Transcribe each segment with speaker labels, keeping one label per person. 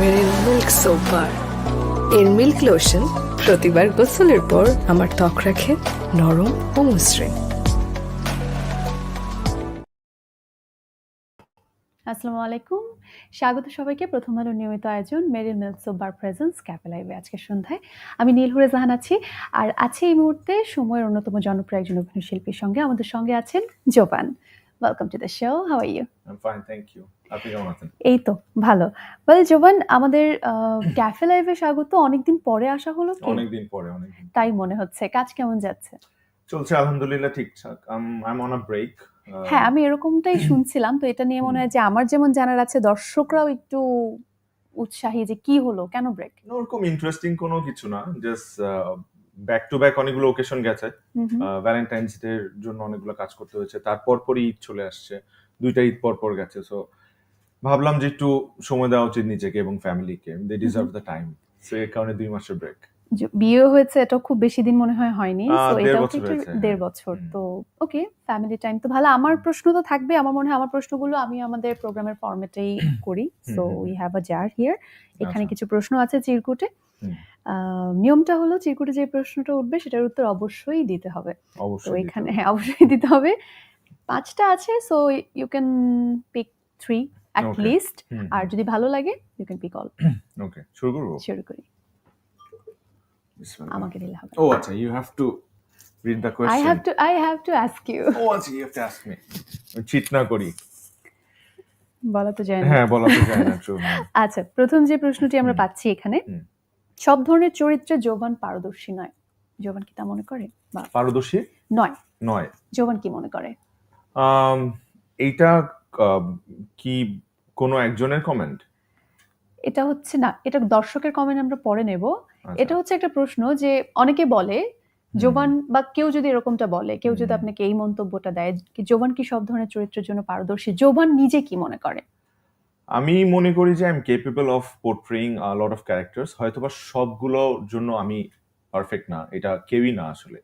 Speaker 1: Milk এর milk lotion প্রতিবার গোসলের পর আমার ত্বক রাখে নরম ও মসৃণ
Speaker 2: আসসালামু আলাইকুম স্বাগত সবাইকে প্রথম আলো নিয়মিত আয়োজন Meril milks of bar presence ক্যাপে লাইভে আজকে সন্ধ্যায় আমি নীলহুরে জাহান আছি আর আছে এই মুহূর্তে সময়ের অন্যতম জনপ্রিয় একজন অভিনয় শিল্পীর সঙ্গে আমাদের সঙ্গে আছেন Joban. Welcome to the show how are you
Speaker 3: I'm fine, thank you. আপনি কেমন আছেন?
Speaker 2: এই তো ভালো। ওয়েল জোবান আমাদের ক্যাফে লাইভে স্বাগত। অনেকদিন পরে আসা হলো কি?
Speaker 3: অনেকদিন পরে অনেকদিন
Speaker 2: তাই মনে হচ্ছে। কাজ কেমন যাচ্ছে?
Speaker 3: চলছে আলহামদুলিল্লাহ ঠিকঠাক। আই অন আ ব্রেক
Speaker 2: হ্যাঁ আমি এরকমটাই শুনছিলাম। তো এটা নিয়ে মনে হয় যে আমার যেমন জানার আছে দর্শকরাও একটু উৎসাহী যে কি হলো কেন ব্রেক
Speaker 3: ওরকম ইন্টারেস্টিং কোনো কিছু না। জাস্ট ব্যাক টু ব্যাক অনেকগুলো ওকেশন গেছে। ভ্যালেন্টাইন্স ডে এর জন্য অনেকগুলো কাজ করতে হয়েছে। তারপর পরই ঈদ চলে আসছে। দুইটা ঈদ পর পর গেছে। সো ভাবলাম যে একটু সময় দেওয়া উচিত নিজেকে এবং ফ্যামিলিকে they deserve the time so কারণে দুই মাসের ব্রেক
Speaker 2: বিয়ে হয়েছে এটা খুব বেশি দিন মনে হয় হয়নি।
Speaker 3: আহ,
Speaker 2: তো
Speaker 3: দেড়
Speaker 2: এটাও
Speaker 3: বছর
Speaker 2: দেড়
Speaker 3: হ্যাঁ।
Speaker 2: বছর। তো ওকে ফ্যামিলি টাইম তো ভালো আমার প্রশ্ন তো থাকবে। আমার মনে হয় আমার প্রশ্নগুলো আমি আমাদের প্রোগ্রামের ফরম্যাটেই করি। So. We have a jar here এখানে। কিছু প্রশ্ন আছে চিরকুটে। নিয়মটা হলো চিরকুটে যে প্রশ্নটা উঠবে সেটার উত্তর অবশ্যই দিতে হবে। তো এখানে হ্যাঁ অবশ্যই দিতে হবে। পাঁচটা আছে so you can pick three at least আর যদি ভালো লাগে you can pick all
Speaker 3: okay শুরু করব?
Speaker 2: শুরু করি। আমাকে দিলে হবে।
Speaker 3: ও আচ্ছা you have to read the
Speaker 2: I
Speaker 3: question
Speaker 2: have to I have to ask you
Speaker 3: ও আচ্ছা you have to ask me cheat না করি।
Speaker 2: বলা তো যায় না।
Speaker 3: হ্যাঁ বলা তো যায় না
Speaker 2: আচ্ছা প্রথম যে প্রশ্নটি আমরা পাচ্ছি এখানে। সব ধরনের চরিত্রে যৌবন পারদর্শী নয়। যৌবন কি তা মনে করে? বা
Speaker 3: পারদর্শী?
Speaker 2: নয়।
Speaker 3: নয়।
Speaker 2: যৌবন কি মনে করে?
Speaker 3: এইটা কি কোনো একজনের কমেন্ট
Speaker 2: এটা হচ্ছে না এটা দর্শকের কমেন্ট আমরা পরে নেব।
Speaker 3: আচ্ছা।
Speaker 2: এটা হচ্ছে একটা প্রশ্ন যে অনেকে বলে জোবান বা কেউ যদি এরকমটা বলে কেউ যদি আপনাকে এই মন্তব্যটা দেয় জোবান কি সব ধরনের চরিত্রের জন্য পারদর্শী জোবান নিজে কি মনে করে?
Speaker 3: আমি মনে করি যে I am capable of portraying lot of characters হয়তোবা সবগুলোর জন্য আমি পারফেক্ট না এটা কেউই না আসলে।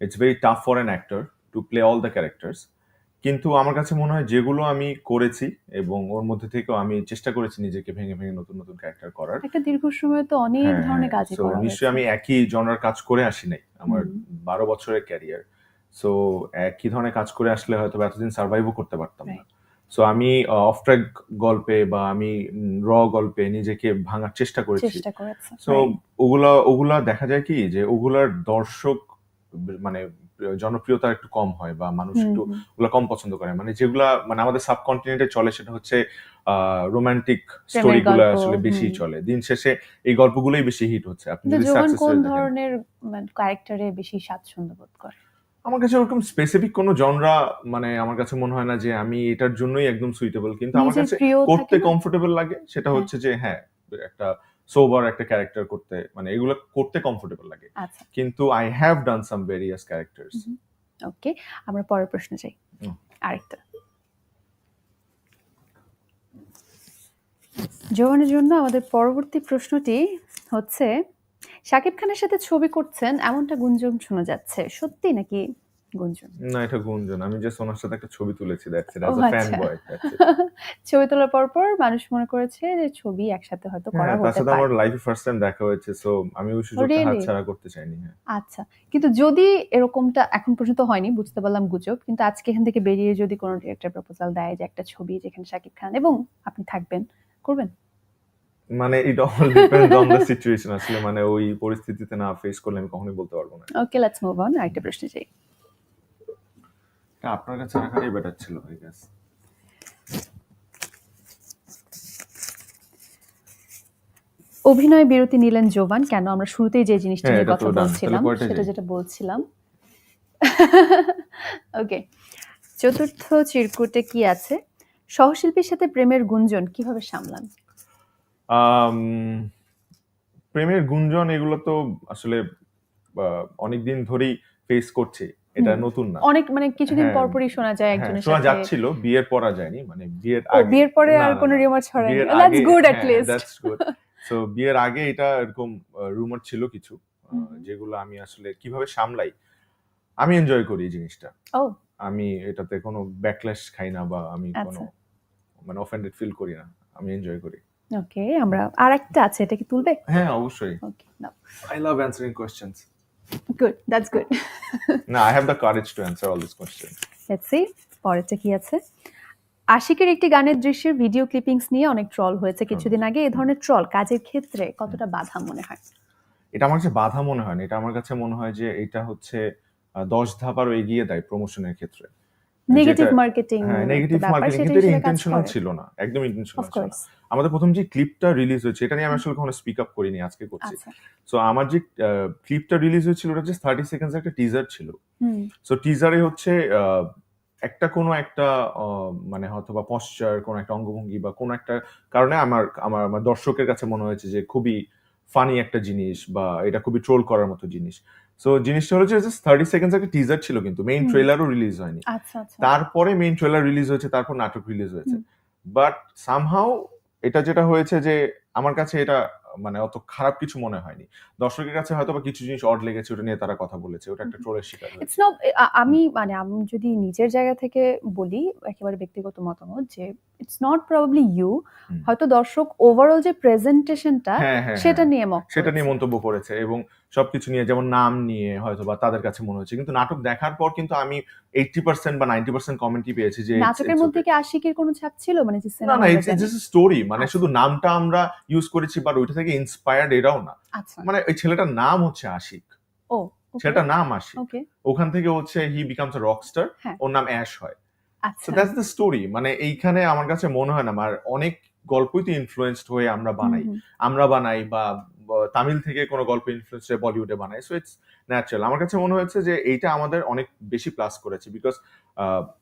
Speaker 3: It's very tough for an actor to play all the characters কিন্তু আমার কাছে মনে হয় যেগুলো আমি করেছি এবং ওর মধ্যে থেকেও আমি চেষ্টা করেছি নিজেকে ভেঙে ভেঙে নতুন নতুন ক্যারেক্টার করার।
Speaker 2: একটা দীর্ঘ সময় তো অনেক
Speaker 3: হ্যাঁ,
Speaker 2: ধরনের
Speaker 3: কাজ
Speaker 2: কাজই
Speaker 3: So,
Speaker 2: করা
Speaker 3: নিশ্চয়ই আমি একই জনার কাজ করে আসি নাই আমার বারো বছরের ক্যারিয়ার সো একই ধরনের কাজ করে আসলে হয়তো এতদিন সার্ভাইভও করতে পারতাম না। সো আমি অফ ট্র্যাক গল্পে বা আমি র গল্পে নিজেকে ভাঙার চেষ্টা করেছি। সো ওগুলা ওগুলা দেখা যায় কি যে ওগুলার দর্শক মানে জনপ্রিয়তা একটু কম হয় বা মানুষ একটু ওগুলা কম পছন্দ করে। মানে যেগুলা মানে আমাদের সাবকন্টিনেন্টে চলে সেটা হচ্ছে রোমান্টিক স্টোরি গুলো আসলে বেশি চলে। দিন শেষে এই গল্পগুলোই বেশি হিট হচ্ছে। আপনি যদি
Speaker 2: কোন ধরনের ক্যারেক্টারে বেশি স্বাচ্ছন্দ্য বোধ করে
Speaker 3: আমার কাছে ওরকম স্পেসিফিক কোনো জনরা মানে আমার কাছে মনে হয় না যে আমি এটার জন্যই একদম সুইটেবল কিন্তু আমার কাছে করতে কমফোর্টেবল লাগে। সেটা
Speaker 2: হ্যাঁ।
Speaker 3: হচ্ছে যে হ্যাঁ একটা সোবার একটা ক্যারেক্টার করতে মানে এগুলো করতে কমফোর্টেবল লাগে।
Speaker 2: আচ্ছা।
Speaker 3: কিন্তু I have done some various characters.
Speaker 2: Okay আমরা পরের প্রশ্ন চাই আরেকটা। জোয়ানের জন্য আমাদের পরবর্তী প্রশ্নটি হচ্ছে শাকিব খানের সাথে ছবি করছেন এমনটা গুঞ্জন শোনা যাচ্ছে। সত্যি নাকি গুঞ্জন?
Speaker 3: না এটা গুঞ্জন। আমি যে সোনার সাথে একটা ছবি তুলেছি that's it as a fan. বয়
Speaker 2: ছবি তোলার পর পর মানুষ মনে করেছে যে ছবি একসাথে হয়তো করা
Speaker 3: হ্যাঁ তার
Speaker 2: হতে
Speaker 3: সাথে আমার লাইফে ফার্স্ট টাইম দেখা হয়েছে সো আমি ওই সুযোগটা হাতছাড়া করতে চাইনি হ্যাঁ।
Speaker 2: আচ্ছা। কিন্তু যদি এরকমটা এখন পর্যন্ত হয়নি বুঝতে পারলাম গুজব কিন্তু আজকে এখান থেকে বেরিয়ে যদি কোনো ডিরেক্টর প্রপোজাল দেয় যে একটা ছবি যেখানে শাকিব খান এবং আপনি থাকবেন করবেন?
Speaker 3: মানে it all depends on the situation আসলে মানে ওই পরিস্থিতিতে না ফেস করলে আমি কখনোই বলতে পারব না।
Speaker 2: ওকে লেটস মুভ অন আরেকটা প্রশ্ন চাই।
Speaker 3: আপনার কাছে রাখাটাই বেটার ছিল আই গেস
Speaker 2: অভিনয় বিরতি নিলেন জোবান কেন? আমরা শুরুতেই যে জিনিসটা
Speaker 3: হ্যাঁ,
Speaker 2: নিয়ে কথা বলছিলাম সেটা যেটা বলছিলাম। ওকে চতুর্থ চিরকুটে কি আছে? সহশিল্পীর সাথে প্রেমের গুঞ্জন কীভাবে সামলান?
Speaker 3: প্রেমের গুঞ্জন এগুলো তো আসলে অনেক দিন ধরেই ফেস করছে। এটা নতুন না।
Speaker 2: অনেক মানে কিছুদিন
Speaker 3: হ্যাঁ,
Speaker 2: পরপরই শোনা যায়
Speaker 3: হ্যাঁ,
Speaker 2: একজনের
Speaker 3: শোনা যাচ্ছিল বিয়ের পরা যায়নি মানে বিয়ের আগে।
Speaker 2: বিয়ের পরে আর কোনো রিউমার ছড়ায়নি। দ্যাটস গুড
Speaker 3: হ্যাঁ,
Speaker 2: লিস্ট
Speaker 3: that's good. So, বিয়ের আগে এটা এরকম রুমার ছিল কিছু যেগুলো আমি আসলে কীভাবে সামলাই আমি এনজয় করি এই জিনিসটা। আমি এটাতে কোনো ব্যাকল্যাশ খাই না বা আমি কোনো
Speaker 2: আচ্ছা।
Speaker 3: মানে অফেন্ডেড ফিল করি না আমি এনজয় করি।
Speaker 2: ওকে আমরা আর একটা আছে এটা কি তুলবে?
Speaker 3: হ্যাঁ অবশ্যই।
Speaker 2: ওকে না
Speaker 3: I love answering questions
Speaker 2: good that's good
Speaker 3: না I have the courage to answer all this question
Speaker 2: let's see পরেরটা কি আছে? আশিকের একটি গানের দৃশ্যের ভিডিও ক্লিপিংস নিয়ে অনেক ট্রল হয়েছে। কিছুদিন আগে এই ধরনের ট্রল কাজের ক্ষেত্রে কতটা বাধা মনে হয়?
Speaker 3: এটা আমার কাছে বাধা মনে হয় না। এটা আমার কাছে মনে হয় যে এটা হচ্ছে দশ ধাপ আরও এগিয়ে দেয় প্রমোশনের ক্ষেত্রে।
Speaker 2: নেগেটিভ মার্কেটিং
Speaker 3: হ্যাঁ নেগেটিভ মার্কেটিং কিন্তু এটা ইন্টেনশনাল ছিল না একদম ইন্টেনশনাল ছিল না। আমাদের প্রথম যে ক্লিপটা রিলিজ হয়েছে এটা নিয়ে আমি আসলে কখনো স্পিক আপ করিনি আজকে করছি।
Speaker 2: আচ্ছা।
Speaker 3: সো আমার যে ক্লিপটা রিলিজ হয়েছিল ওটা জাস্ট থার্টি সেকেন্ডস একটা টিজার ছিল।
Speaker 2: হুম।
Speaker 3: সো টিজারে হচ্ছে একটা কোনো একটা মানে হয়তো বা পশ্চার কোনো একটা অঙ্গভঙ্গি বা কোনো একটা কারণে আমার আমার আমার দর্শকের কাছে মনে হয়েছে যে খুবই ফানি একটা জিনিস বা এটা খুবই ট্রোল করার মতো জিনিস। সো জিনিসটা হলো যে থার্টি সেকেন্ডস একটা টিজার ছিল কিন্তু মেইন। ট্রেলারও রিলিজ হয়নি।
Speaker 2: আচ্ছা আচ্ছা।
Speaker 3: তারপরে মেইন ট্রেলার রিলিজ হয়েছে তারপর নাটক রিলিজ হয়েছে। বাট সামহাও এটা যেটা হয়েছে যে আমার কাছে এটা মানে অত খারাপ কিছু মনে হয়নি। দর্শকের কাছে হয়তো বা কিছু জিনিস অড লেগেছে ওটা নিয়ে তারা কথা বলেছে ওটা একটা ট্রোলের শিকার হয়েছে।
Speaker 2: আমি মানে আমি যদি নিজের জায়গা থেকে বলি একেবারে ব্যক্তিগত মতামত যে ইটস নট প্রবাবলি ইউ হয়তো দর্শক ওভারঅল যে প্রেজেন্টেশনটা
Speaker 3: হ্যাঁ হ্যাঁ
Speaker 2: সেটা
Speaker 3: হ্যাঁ।
Speaker 2: নিয়ে মক
Speaker 3: সেটা নিয়ে মন্তব্য করেছে এবং সবকিছু নিয়ে যেমন নাম নিয়ে হয়তো বা তাদের কাছে মনে হচ্ছে। কিন্তু নাটক দেখার পর কিন্তু আমি এইটটি পার্সেন্ট বা নাইনটি পার্সেন্ট কমেন্টই পেয়েছি যে
Speaker 2: নাটকের মধ্যে. কি আশিকের কোনো ছাপ ছিল? মানে
Speaker 3: না না ইটস স্টোরি মানে
Speaker 2: আচ্ছা।
Speaker 3: শুধু নামটা আমরা ইউজ করেছি বাট ওইটা থেকে ইন্সপায়ার্ড এটাও না।
Speaker 2: আচ্ছা।
Speaker 3: মানে ওই ছেলেটার নাম হচ্ছে আশিক।
Speaker 2: ও
Speaker 3: ছেলেটার নাম আশিক। ওখান থেকে হচ্ছে হি বিকামস আ রকস্টার। ওর নাম অ্যাশ হয়।
Speaker 2: আচ্ছা।
Speaker 3: সো দ্যাটস দ্য স্টোরি মানে এইখানে আমার কাছে মনে হয় না আমার অনেক গল্পই তো ইনফ্লুয়েন্সড হয়ে আমরা বানাই। আমরা বানাই বা তামিল থেকে কোনো গল্প ইনফ্লুয়েন্স হয়ে বলিউডে বানায়। সো ইটস ন্যাচারাল আমার কাছে মনে হয়েছে যে এইটা আমাদের অনেক বেশি প্লাস করেছে বিকজ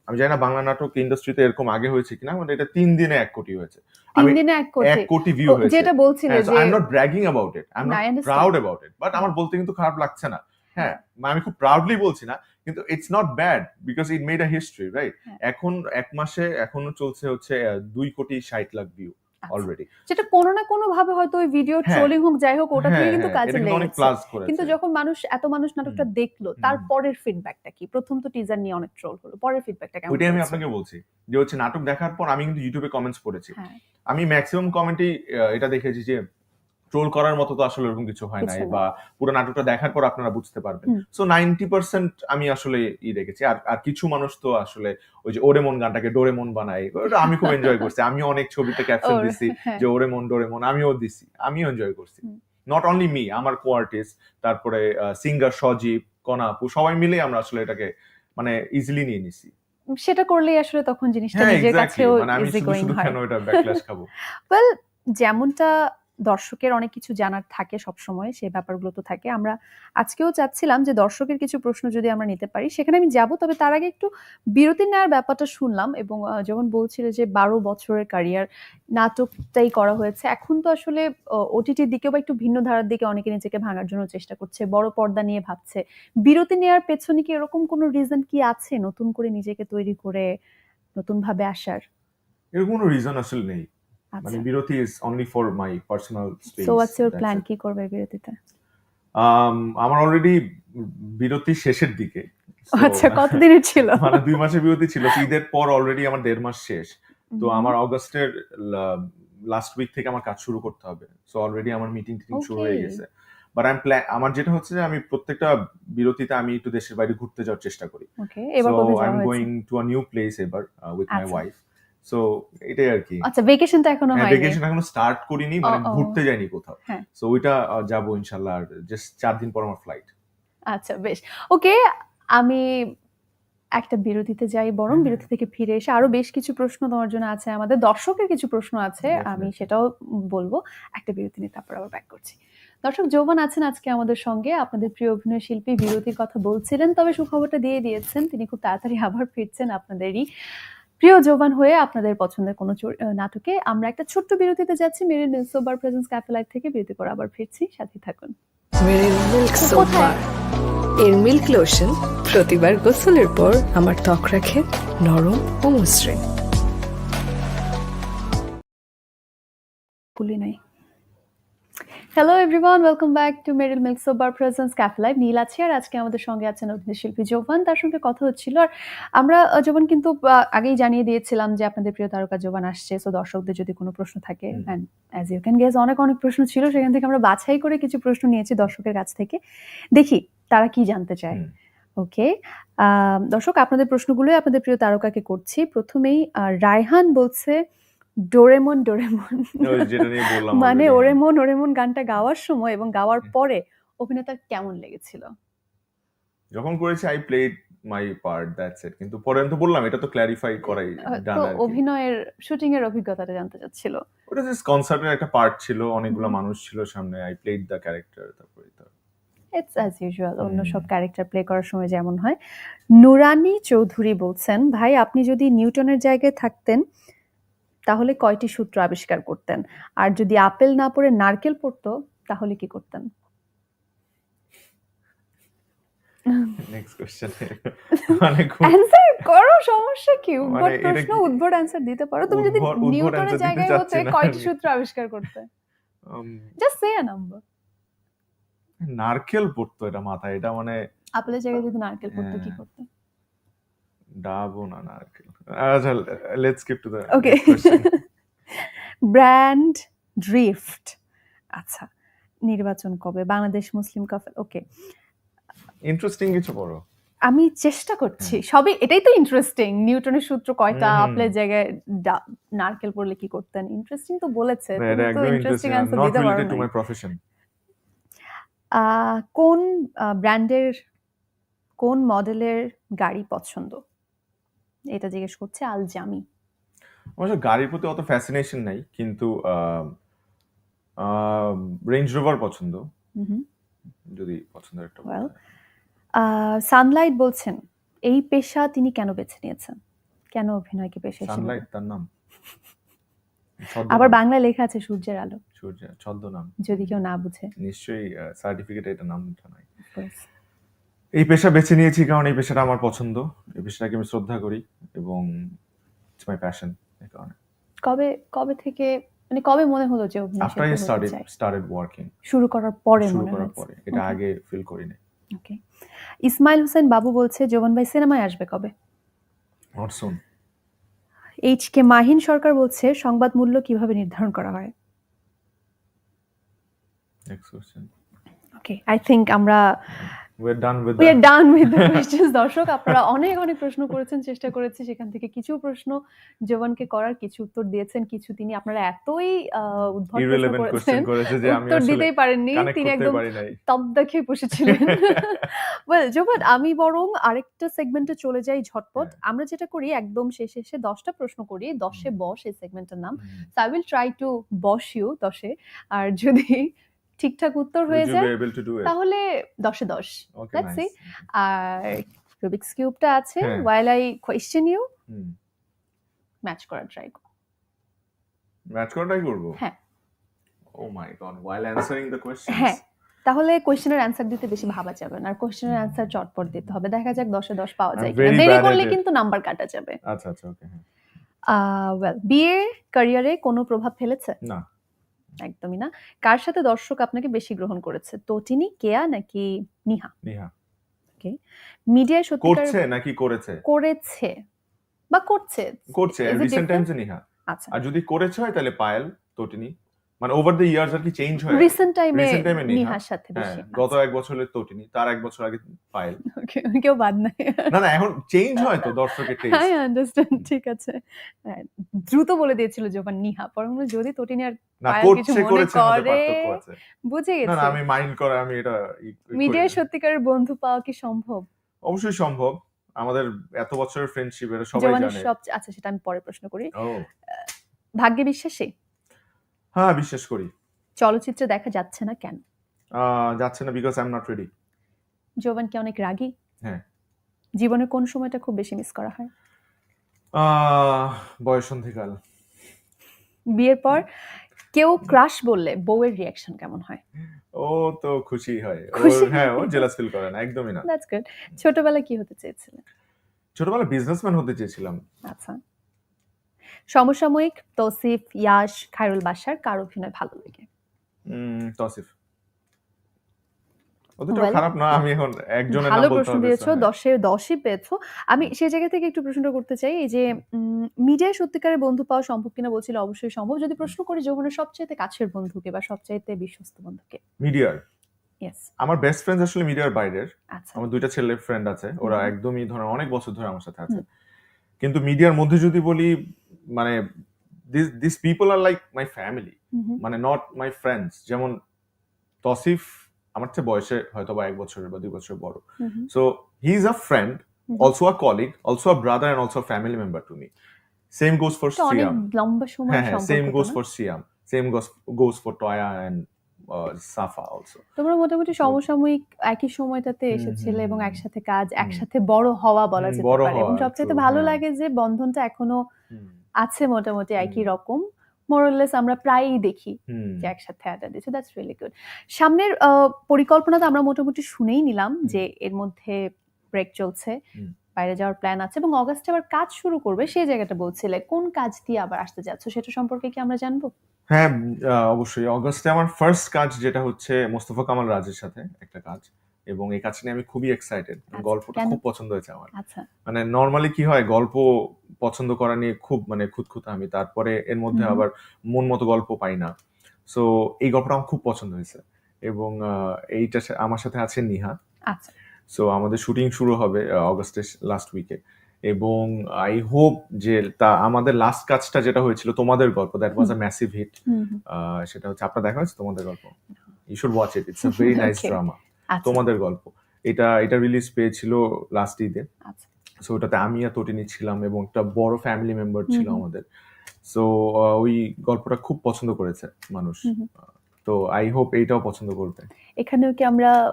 Speaker 3: আমি জানি না বাংলা নাটক ইন্ডাস্ট্রিতে এরকম আগে হয়েছে কিনা মানে এটা তিন দিনে এক কোটি হয়েছে।
Speaker 2: তিন দিনে এক কোটি।
Speaker 3: এক কোটি ভিউ হয়েছে।
Speaker 2: যেটা বলছিলে যে
Speaker 3: I am not bragging about it I am not proud about it but আমার বলতে কিন্তু খারাপ লাগছে না। হ্যাঁ মানে আমি খুব প্রাউডলি বলছি না কিন্তু it's not bad because it made a history right
Speaker 2: হ্যাঁ।
Speaker 3: এখন এক মাসে এখনও চলছে হচ্ছে দুই কোটি ষাট লাখ ভিউ। অলরেডি
Speaker 2: যেটা কোনো না কোনো ভাবে হয়তো ওই ভিডিও
Speaker 3: হ্যাঁ।
Speaker 2: ট্রোলিং হোক যাই হোক ওটা থেকে কিন্তু কাজে
Speaker 3: অনেক
Speaker 2: লেগেছে। কিন্তু যখন মানুষ এত মানুষ নাটকটা দেখল। তারপরের ফিডব্যাকটা কি? প্রথম তো টিজার নিয়ে অনেক ট্রোল হলো পরের ফিডব্যাকটা কেমন
Speaker 3: ওইটাই আমি আপনাকে বলছি যে হচ্ছে নাটক দেখার পর আমি কিন্তু ইউটিউবে কমেন্টস পড়েছি।
Speaker 2: হ্যাঁ।
Speaker 3: আমি ম্যাক্সিমাম কমেন্টই এটা দেখেছি যে ট্রোল করার মতো তো আসলে এরকম কিছু হয় নাই বা পুরো নাটকটা দেখার পর আপনারা বুঝতে পারবেন। সো নাইনটি পার্সেন্ট আমি আসলে ই দেখেছি। আর আর কিছু মানুষ তো আসলে ওই যে ওরেমন গানটাকে ডোরেমন বানাই ওটা আমি খুব এনজয় করছি। আমি অনেক ছবিতে ক্যাপশন দিছি
Speaker 2: হ্যাঁ।
Speaker 3: যে ওরেমন ডোরেমন আমিও দিছি। আমিও এনজয় করছি। নট অনলি মি আমার কো আর্টিস্ট তারপরে সিঙ্গার সজীব কনাপু সবাই মিলে আমরা আসলে এটাকে মানে ইজিলি নিয়ে নিছি।
Speaker 2: সেটা করলেই আসলে তখন জিনিসটা
Speaker 3: হ্যাঁ
Speaker 2: নিজের কাছেও
Speaker 3: মানে আমি
Speaker 2: ইজি গোয়িং
Speaker 3: শুধু
Speaker 2: হয়। ওয়েল যেমনটা দর্শকের অনেক কিছু জানার থাকে সব সময় সেই ব্যাপারগুলো তো থাকে। আমরা আজকেও চাচ্ছিলাম যে দর্শকের কিছু প্রশ্ন যদি আমরা নিতে পারি, সেখানে আমি যাব, তবে তার আগে একটু বিরতি নেওয়ার ব্যাপারটা শুনলাম এবং যখন বলছিল যে বারো বছরের ক্যারিয়ার নাটকটাই করা হয়েছে, এখন তো আসলে ওটিটির দিকেও বা একটু ভিন্ন ধারার দিকে অনেকে নিজেকে ভাঙার জন্য চেষ্টা করছে, বড় পর্দা নিয়ে ভাবছে। বিরতি নেওয়ার পেছনে কি এরকম কোনো রিজন কি আছে, নতুন করে নিজেকে তৈরি করে নতুন ভাবে আসার?
Speaker 3: এর কোনো রিজন আসলে নেই। মানে
Speaker 2: আচ্ছা
Speaker 3: বিরতি is only for my personal space
Speaker 2: so what's your plan কি করবে বিরতিতে?
Speaker 3: Um, আমার অলরেডি বিরতি শেষের দিকে
Speaker 2: আচ্ছা কতদিনের ছিল?
Speaker 3: মানে দুই মাসের বিরতি ছিল ঈদের পর অলরেডি আমার দেড় মাস শেষ। তো। আমার অগস্টের লাস্ট উইক থেকে আমার কাজ শুরু করতে হবে। সো অলরেডি আমার মিটিং টিটিং শুরু হয়ে গেছে। বাট আই প্ল্যান আমার যেটা হচ্ছে যে আমি প্রত্যেকটা বিরতিতে আমি একটু দেশের বাইরে ঘুরতে যাওয়ার চেষ্টা করি।
Speaker 2: ওকে এবার
Speaker 3: so I am going to a new place এবার উইথ মাই। ওয়াইফ সো এটাই আর কি।
Speaker 2: আচ্ছা ভেকেশন তো এখনও হয়নি।
Speaker 3: ভেকেশন এখনও স্টার্ট করিনি মানে। ঘুরতে যাইনি কোথাও।
Speaker 2: হ্যাঁ।
Speaker 3: সো ওইটা আহ, যাব ইনশাল্লাহ আর জাস্ট চার দিন পর আমার ফ্লাইট
Speaker 2: আচ্ছা বেশ। ওকে আমি একটা বিরতিতে যাই বরং। বিরতি থেকে ফিরে এসে আরও বেশ কিছু প্রশ্ন তোমার জন্য আছে আমাদের দর্শকের কিছু প্রশ্ন আছে আমি সেটাও বলব। একটা বিরতি নিয়ে তারপর আবার ব্যাক করছি। দর্শক যৌবন আছেন আজকে আমাদের সঙ্গে। আপনাদের প্রিয় অভিনয় শিল্পী বিরতির কথা বলছিলেন তবে সুখবরটা দিয়ে দিয়েছেন। তিনি খুব তাড়াতাড়ি আবার ফিরছেন আপনাদেরই। প্রিয় জোবান হয়ে আপনাদের পছন্দের কোনো নাটকে আমরা একটা ছোট্ট বিরতিতে যাচ্ছি। মেরিন সোবার প্রেজেন্স ক্যাফেলাইট থেকে বিরতি করে আবার ফিরছি। সাথে থাকুন।
Speaker 1: মিল্ক এর মিল্ক লোশন প্রতিবার গোসলের পর আমার ত্বক রাখে নরম ও মসৃণ।
Speaker 2: ভুলি নাই। Hello everyone welcome back to Meril milk sober presence cafe live Neel আছে আর আজকে আমাদের সঙ্গে আছেন অভিনয় শিল্পী জোভান তার সঙ্গে কথা হচ্ছিল আর আমরা জোভান কিন্তু আগেই জানিয়ে দিয়েছিলাম যে আপনাদের প্রিয় তারকা জোভান আসছে। সো দর্শকদের যদি কোনো প্রশ্ন থাকে। And as you can guess অনেক অনেক প্রশ্ন ছিল। সেখান থেকে আমরা বাছাই করে কিছু প্রশ্ন নিয়েছি দর্শকের কাছ থেকে। দেখি তারা কি জানতে চায়। ওকে দর্শক আপনাদের প্রশ্নগুলোই আপনাদের প্রিয় তারকাকে করছি। প্রথমেই রায়হান বলছে ডোরেমন ডোরেমন। মানে
Speaker 3: হ্যাঁ।
Speaker 2: ওরেমন ওরেমন গানটা গাওয়ার সময় এবং গাওয়ার পরে অভিনেতার কেমন লেগেছিল?
Speaker 3: যখন করেছি I played my part that's it কিন্তু পরে আমি তো বললাম এটা তো ক্ল্যারিফাই করাই
Speaker 2: তো অভিনয়ের শুটিং এর অভিজ্ঞতাটা জানতে চাচ্ছিল।
Speaker 3: ওটা জাস্ট কনসার্টের একটা পার্ট ছিল অনেকগুলো মানুষ ছিল সামনে আই প্লেড দ্য ক্যারেক্টার তারপরে তো।
Speaker 2: ইটস অ্যাজ ইউজুয়াল অন্য সব ক্যারেক্টার প্লে করার সময় যেমন হয়। নুরানি চৌধুরী বলছেন ভাই আপনি যদি নিউটনের জায়গায় থাকতেন তাহলে কয়টি সূত্র আবিষ্কার করতেন? আর যদি আপেল না পড়ে নারকেল পড়তো তাহলে কি করতেন?
Speaker 3: নেক্সট কোশ্চেন মানে
Speaker 2: করো সমস্যা কি?
Speaker 3: মানে
Speaker 2: উদ্ভট প্রশ্ন
Speaker 3: কি-
Speaker 2: উদ্ভট অ্যান্সার দিতে পারো। তুমি যদি নিউটনের জায়গায় হতে কয়টি সূত্র আবিষ্কার করতে? জাস্ট সে আ নাম্বার
Speaker 3: নারকেল পড়তো এটা মাথায়। এটা মানে
Speaker 2: আপেলের জায়গায় যদি নারকেল পড়তো কি
Speaker 3: হ্যাঁ।
Speaker 2: করতে?
Speaker 3: ডাবো না নারকেল আচ্ছা let's skip to the
Speaker 2: okay brand drift আচ্ছা নির্বাচন কবে? বাংলাদেশ মুসলিম কাফেল ওকে
Speaker 3: ইন্টারেস্টিং কিছু পড়ো
Speaker 2: আমি চেষ্টা করছি। সবই এটাই তো ইন্টারেস্টিং নিউটনের সূত্র কয়টা
Speaker 3: হুম।
Speaker 2: জায়গায় নারকেল পড়লে কি করতেন? ইন্টারেস্টিং তো বলেছে তো ইন্টারেস্টিং
Speaker 3: ইন্টারেস্টিং
Speaker 2: দিতে পারো
Speaker 3: টু মাই প্রফেশন
Speaker 2: আহ, কোন ব্র্যান্ডের কোন মডেলের গাড়ি পছন্দ? এটা জিজ্ঞেস করছে আল জামি।
Speaker 3: অবশ্য গাড়ির প্রতি অত ফ্যাসিনেশন নাই কিন্তু রেঞ্জ রোভার পছন্দ। যদি পছন্দের একটা
Speaker 2: সানলাইট বলছেন এই পেশা তিনি কেন বেছে নিয়েছেন? কেন অভিনয়কে পেশা
Speaker 3: সানলাইট তার নাম।
Speaker 2: আবার বাংলায় লেখা আছে সূর্যের আলো।
Speaker 3: সূর্য ছদ্মনাম।
Speaker 2: যদি কেউ না বুঝে।
Speaker 3: নিশ্চয়ই সার্টিফিকেট এটা নাম ওঠা নাই।
Speaker 2: Of course.
Speaker 3: এই পেশা বেছে নিয়েছি কারণ এই পেশাটা আমার পছন্দ। এই পেশাটাকে আমি শ্রদ্ধা করি এবং ইটস মাই প্যাশন এই কারণে।
Speaker 2: কবে কবে থেকে মানে কবে মনে হলো যে
Speaker 3: after I started started working
Speaker 2: শুরু করার পরে
Speaker 3: শুরু করার পরে। এটা আগে ফিল করিনি।
Speaker 2: ওকে ইসমাইল হোসেন বাবু বলছে জোবান ভাই সিনেমায় আসবে কবে?
Speaker 3: Not soon
Speaker 2: H K Mahin Sarkar বলছে সংবাদ মূল্য কীভাবে নির্ধারণ করা হয়?
Speaker 3: Next question
Speaker 2: okay I think আমরা দর্শক আপনারা অনেক অনেক প্রশ্ন করেছেন চেষ্টা করেছি সেখান থেকে কিছু প্রশ্ন জোবানকে করার কিছু উত্তর দিয়েছেন কিছু তিনি আপনারা এতই উদ্ভট প্রশ্ন করেছেন
Speaker 3: যে আমি
Speaker 2: উত্তর দিতেই পারেননি তিনি একদম তবদা খেয়ে বসেছিলেন। ওয়েল জোবান আমি বরং আরেকটা সেগমেন্টে চলে যাই ঝটপট।
Speaker 3: হ্যাঁ।
Speaker 2: আমরা যেটা করি একদম শেষে এসে দশটা প্রশ্ন করি দশে বস এই সেগমেন্টের নাম। So I will try to boss you দশে। আর যদি ঠিকঠাক উত্তর হয়ে যায়? তাহলে দশে দশ।
Speaker 3: Okay,
Speaker 2: let's আর রুবিক্স কিউবটা আছে। While I question you match করার ট্রাই
Speaker 3: ম্যাচ করাটাই করব?
Speaker 2: হ্যাঁ।
Speaker 3: Oh my god the questions?
Speaker 2: হ্যাঁ তাহলে কোয়েশ্চেনের অ্যান্সার দিতে বেশি ভাবা যাবে না আর অ্যান্সার চটপট দিতে হবে। দেখা যাক দশে দশ পাওয়া যায় কিনা। দেরি করলে কিন্তু নাম্বার কাটা যাবে।
Speaker 3: আচ্ছা আচ্ছা ওকে হ্যাঁ।
Speaker 2: ওয়েল বিয়ে ক্যারিয়ারে কোনো প্রভাব ফেলেছে?
Speaker 3: না।
Speaker 2: একদমই না। কার সাথে দর্শক আপনাকে বেশি গ্রহণ করেছে? তটিনি কেয়া নাকি নিহা?
Speaker 3: নিহা।
Speaker 2: ওকে মিডিয়ায় সত্যি
Speaker 3: করছে নাকি করেছে?
Speaker 2: করেছে বা করছে।
Speaker 3: করছে রিসেন্ট টাইমস নিহা।
Speaker 2: আচ্ছা।
Speaker 3: আর যদি করেছে হয় তাহলে পায়েল তটিনি। মানে ওভার দ্য ইয়ার্স আর কি চেঞ্জ হয়
Speaker 2: রিসেন্ট টাইমে
Speaker 3: এ নিহা।
Speaker 2: নিহার সাথে
Speaker 3: হ্যাঁ
Speaker 2: বেশি।
Speaker 3: গত এক বছরের তটিনি তার এক বছর আগে ফাইল
Speaker 2: Okay, কেউ বাদ নাই।
Speaker 3: না না এখন চেঞ্জ হয় তো দর্শকের টেস্ট
Speaker 2: আই আন্ডারস্ট্যান্ড ঠিক আছে। হ্যাঁ, দ্রুত বলে দিয়েছিল যখন নিহা পরে হলো যদি তটিনি আর
Speaker 3: না করছে করেছে
Speaker 2: করে, বুঝে
Speaker 3: না না আমি মাইন্ড করে আমি এটা
Speaker 2: মিডিয়ায় সত্যিকারের বন্ধু পাওয়া কি সম্ভব?
Speaker 3: অবশ্যই সম্ভব। আমাদের এত বছরের ফ্রেন্ডশিপ এটা সবাই জানে।
Speaker 2: সব আচ্ছা সেটা আমি পরে প্রশ্ন করি। ভাগ্যে বিশ্বাসী?
Speaker 3: হ্যাঁ বিশ্বাস করি।
Speaker 2: চলচ্চিত্রে দেখা যাচ্ছে না কেন?
Speaker 3: যাচ্ছে না because I am not ready
Speaker 2: Joban কি অনেক রাগী?
Speaker 3: হ্যাঁ।
Speaker 2: জীবনের কোন সময়টা খুব বেশি মিস করা হয়?
Speaker 3: বয়সন্ধিকাল।
Speaker 2: বিয়ের পর কেউ ক্রাশ বললে বউয়ের রিয়াকশন কেমন হয়?
Speaker 3: ও তো খুশি হয়। হ্যাঁ ও। জেলাস ফিল করে না একদমই না।
Speaker 2: দ্যাটস গুড ছোটবেলায় কি হতে চেয়েছিলেন?
Speaker 3: ছোটবেলায় বিজনেসম্যান হতে চেয়েছিলাম।
Speaker 2: আচ্ছা। সমসাময়িক তৌসিফ ইয়াশ খায়রুল বাসার কার অভিনয় ভালো লাগে?
Speaker 3: উম, তসিফ। ও দুটো
Speaker 2: Well,
Speaker 3: খারাপ না আমি এখন একজনের
Speaker 2: ভালো প্রশ্ন দিয়েছ। দশে দশই পেয়েছ। আমি সেই জায়গা থেকে একটু প্রশ্নটা করতে চাই এই যে মিডিয়ায় সত্যিকারের বন্ধু পাওয়া সম্ভব কিনা বলছিল অবশ্যই সম্ভব। যদি প্রশ্ন করি সবচাইতে কাছের বন্ধুকে বা সবচাইতে বিশ্বস্ত বন্ধুকে?
Speaker 3: মিডিয়ার? আমার বেস্ট ফ্রেন্ড আসলে মিডিয়ার বাইরের।
Speaker 2: আচ্ছা।
Speaker 3: আমার দুইটা ছেলে ফ্রেন্ড আছে ওরা একদমই ধরেন অনেক বছর ধরে আমার সাথে আছে। কিন্তু মিডিয়ার মধ্যে যদি বলি মানে this this people are like my family. মানে নট মাই ফ্রেন্ডস যেমন তসিফ আমার চেয়ে বয়সে হয়তো বা এক বছরের বা দুই বছরের বড়। So he is a friend also a colleague also a brother and also family member to me same goes for Siam
Speaker 2: লম্বা সময়
Speaker 3: হ্যাঁ হ্যাঁ same goes for Siam same goes for Toya and Safa also
Speaker 2: তোমরা মোটামুটি সমসাময়িক একই সময়টাতে এসেছিলে এবং একসাথে কাজ একসাথে বড় হওয়া বলা যেতে পারে। এবং সবচেয়ে ভালো
Speaker 3: হ্যাঁ।
Speaker 2: লাগে যে বন্ধনটা এখনও আছে মোটামুটি একই রকম। মোরলেস আমরা প্রায়ই দেখি যে একসাথে আড্ডা দিচ্ছে দ্যাটস রিয়েলি গুড সামনের পরিকল্পনা তো আমরা মোটামুটি শুনেই নিলাম যে এর মধ্যে ব্রেক চলছে বাইরে যাওয়ার প্ল্যান আছে এবং অগাস্টে আবার কাজ শুরু করবে সেই জায়গাটা বলছিলে। কোন কাজ দিয়ে আবার আসতে যাচ্ছ সেটা সম্পর্কে কি আমরা জানব?
Speaker 3: হ্যাঁ অবশ্যই। অগস্টে আমার ফার্স্ট কাজ যেটা হচ্ছে মোস্তফা কামাল রাজের সাথে একটা কাজ। এবং এই কাজটা নিয়ে আমি খুবই এক্সাইটেড
Speaker 2: আচ্ছা,
Speaker 3: গল্পটা খুব পছন্দ হয়েছে আমার।
Speaker 2: আচ্ছা।
Speaker 3: মানে নর্মালি কি হয় গল্প পছন্দ করা নিয়ে খুব মানে খুঁতখুঁতে আমি। তারপরে এর মধ্যে আবার মন মতো গল্প পাই না। সো এই গল্পটা আমার খুব পছন্দ হয়েছে। এবং এইটা আমার সাথে আছে নিহা।
Speaker 2: আচ্ছা।
Speaker 3: সো আমাদের শুটিং শুরু হবে অগস্টের লাস্ট উইকে এবং আই হোপ যে তা আমাদের লাস্ট কাজটা যেটা হয়েছিল তোমাদের গল্প that was a massive hit. সেটা হচ্ছে আপনার দেখা হয়েছে তোমাদের গল্প? You should watch it it's a very nice drama
Speaker 2: আচ্ছা
Speaker 3: তোমাদের গল্প। এটা এটা রিলিজ পেয়েছিল লাস্ট ঈদে।
Speaker 2: আচ্ছা।
Speaker 3: সো ওটাতে আমি আর তটিনী ছিলাম এবং একটা বড় ফ্যামিলি মেম্বার ছিল। আমাদের। সো ওই গল্পটা খুব পছন্দ করেছে মানুষ। তো আই হোপ এইটাও পছন্দ করবে।
Speaker 2: এখানেও কি আমরা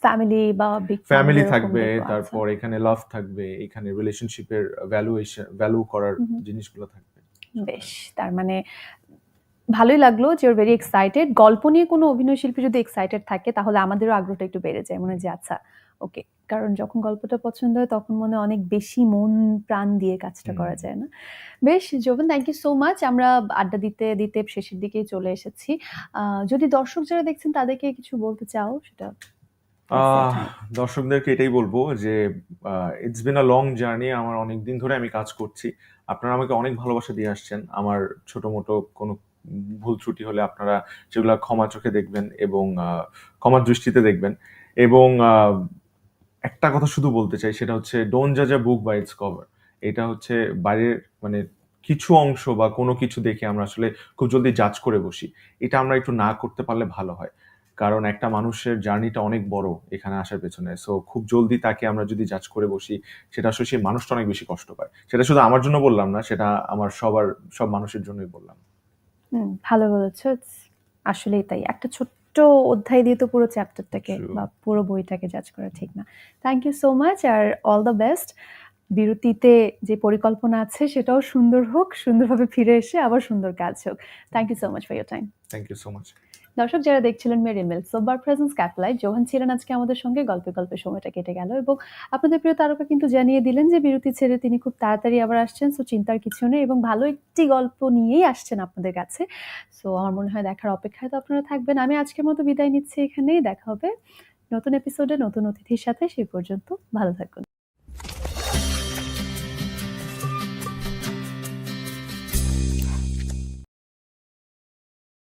Speaker 2: ফ্যামিলি বা বিগ
Speaker 3: ফ্যামিলি থাকবে তারপর এখানে লাভ থাকবে এখানে রিলেশনশিপের ভ্যালুয়েশন ভ্যালু করার। জিনিসগুলো থাকবে।
Speaker 2: বেশ তার মানে ভালোই লাগল যে ওর ভেরি এক্সাইটেড গল্প নিয়ে কোনো অভিনয় শিল্পী যদি এক্সাইটেড থাকে তাহলে আমাদেরও আগ্রহটা একটু বেড়ে যায়। মনে হয় যে আচ্ছা ওকে কারণ যখন গল্পটা পছন্দ হয় তখন মনে অনেক বেশি মন প্রাণ দিয়ে কাজটা করা যায় না। বেশ Joban thank you so much আমরা আড্ডা দিতে দিতে শেষের দিকেই চলে এসেছি। যদি দর্শক যারা দেখছেন তাদেরকে কিছু বলতে চাও সেটা
Speaker 3: দর্শকদেরকে এটাই বলব যে it's been a long journey আমার অনেক দিন ধরে আমি কাজ করছি। আপনারা আমাকে অনেক ভালোবাসা দিয়ে আসছেন। আমার ছোট মোটো কোনো ভুল ত্রুটি হলে আপনারা সেগুলো ক্ষমা চোখে দেখবেন এবং ক্ষমার দৃষ্টিতে দেখবেন। এবং একটা কথা শুধু বলতে চাই, সেটা হচ্ছে ডোন্ট জাজ a book by its cover এটা হচ্ছে বাইরের মানে কিছু অংশ বা কোনো কিছু দেখে আমরা আসলে খুব জলদি জাজ করে বসি। এটা আমরা একটু না করতে পারলে ভালো হয়। কারণ একটা মানুষের জার্নিটা অনেক বড় এখানে আসার পেছনে। সো খুব জলদি তাকে আমরা যদি জাজ করে বসি, সেটা আসলে সেই মানুষটা অনেক বেশি কষ্ট পায়। সেটা শুধু আমার জন্য বললাম না, সেটা আমার সবার, সব মানুষের জন্যই বললাম।
Speaker 2: হুম, ভালো বলেছ। আসলেই তাই। একটা ছোট্ট অধ্যায় দিয়ে তো পুরো চ্যাপ্টারটাকে বা পুরো বইটাকে জাজ করা ঠিক না। থ্যাংক ইউ সো মাচ আর অল দ্য বেস্ট বিরতিতে যে পরিকল্পনা আছে সেটাও সুন্দর হোক সুন্দরভাবে ফিরে এসে আবার সুন্দর কাজ হোক। Thank you so much for your time
Speaker 3: thank you so much
Speaker 2: দর্শক যারা দেখছিলেন মেরি মিল, সোবার প্রেজেন্স ক্যাপলাইট, জোহান ছিলেন আজকে আমাদের সঙ্গে, গল্পে গল্পে সময়টা কেটে গেল এবং আপনাদের প্রিয় তারকা কিন্তু জানিয়ে দিলেন যে বিরতি ছেড়ে তিনি খুব তাড়াতাড়ি আবার আসছেন সো চিন্তার কিছু নেই এবং ভালো একটি গল্প নিয়েই আসছেন আপনাদের কাছে। সো আমার মনে হয় দেখার অপেক্ষায় তো আপনারা থাকবেন। আমি আজকের মতো বিদায় নিচ্ছি এখানেই, দেখা হবে নতুন এপিসোডে নতুন অতিথির সাথে, সেই পর্যন্ত ভালো থাকুন।